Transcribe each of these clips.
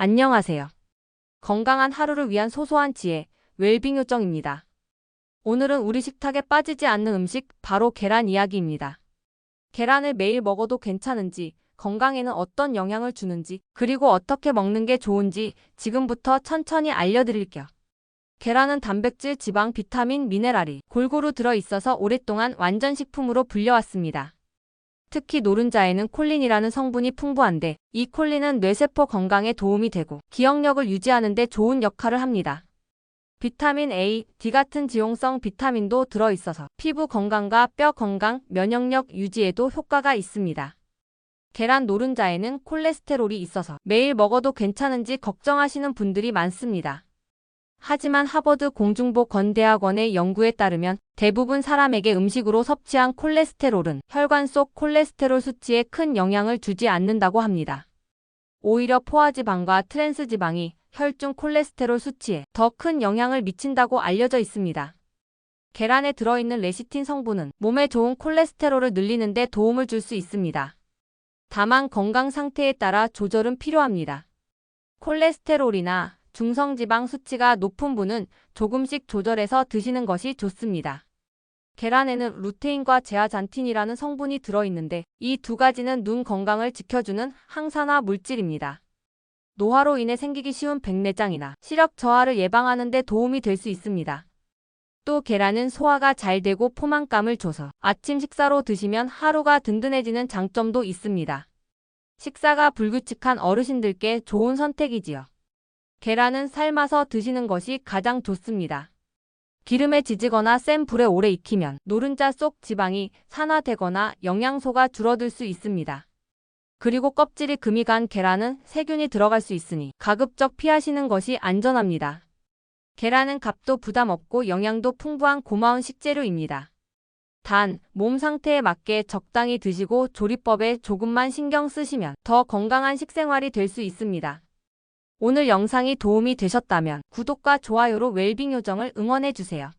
안녕하세요. 건강한 하루를 위한 소소한 지혜, 웰빙 요정입니다. 오늘은 우리 식탁에 빠지지 않는 음식, 바로 계란 이야기입니다. 계란을 매일 먹어도 괜찮은지, 건강에는 어떤 영향을 주는지, 그리고 어떻게 먹는 게 좋은지 지금부터 천천히 알려드릴게요. 계란은 단백질, 지방, 비타민, 미네랄이 골고루 들어있어서 오랫동안 완전 식품으로 불려왔습니다. 특히 노른자에는 콜린이라는 성분이 풍부한데 이 콜린은 뇌세포 건강에 도움이 되고 기억력을 유지하는 데 좋은 역할을 합니다. 비타민 A, D 같은 지용성 비타민도 들어있어서 피부 건강과 뼈 건강, 면역력 유지에도 효과가 있습니다. 계란 노른자에는 콜레스테롤이 있어서 매일 먹어도 괜찮은지 걱정하시는 분들이 많습니다. 하지만 하버드 공중보 건대학원의 연구에 따르면 대부분 사람에게 음식으로 섭취한 콜레스테롤은 혈관 속 콜레스테롤 수치에 큰 영향을 주지 않는다고 합니다. 오히려 포화지방과 트랜스지방이 혈중 콜레스테롤 수치에 더 큰 영향을 미친다고 알려져 있습니다. 계란에 들어있는 레시틴 성분은 몸에 좋은 콜레스테롤을 늘리는 데 도움을 줄 수 있습니다. 다만 건강 상태에 따라 조절은 필요합니다. 콜레스테롤이나 중성지방 수치가 높은 분은 조금씩 조절해서 드시는 것이 좋습니다. 계란에는 루테인과 제아잔틴이라는 성분이 들어있는데 이 두 가지는 눈 건강을 지켜주는 항산화 물질입니다. 노화로 인해 생기기 쉬운 백내장이나 시력 저하를 예방하는 데 도움이 될 수 있습니다. 또 계란은 소화가 잘 되고 포만감을 줘서 아침 식사로 드시면 하루가 든든해지는 장점도 있습니다. 식사가 불규칙한 어르신들께 좋은 선택이지요. 계란은 삶아서 드시는 것이 가장 좋습니다. 기름에 지지거나 센 불에 오래 익히면 노른자 속 지방이 산화되거나 영양소가 줄어들 수 있습니다. 그리고 껍질이 금이 간 계란은 세균이 들어갈 수 있으니 가급적 피하시는 것이 안전합니다. 계란은 값도 부담 없고 영양도 풍부한 고마운 식재료입니다. 단, 몸 상태에 맞게 적당히 드시고 조리법에 조금만 신경 쓰시면 더 건강한 식생활이 될 수 있습니다. 오늘 영상이 도움이 되셨다면 구독과 좋아요로 웰빙 요정을 응원해주세요.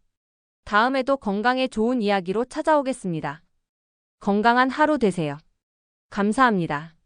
다음에도 건강에 좋은 이야기로 찾아오겠습니다. 건강한 하루 되세요. 감사합니다.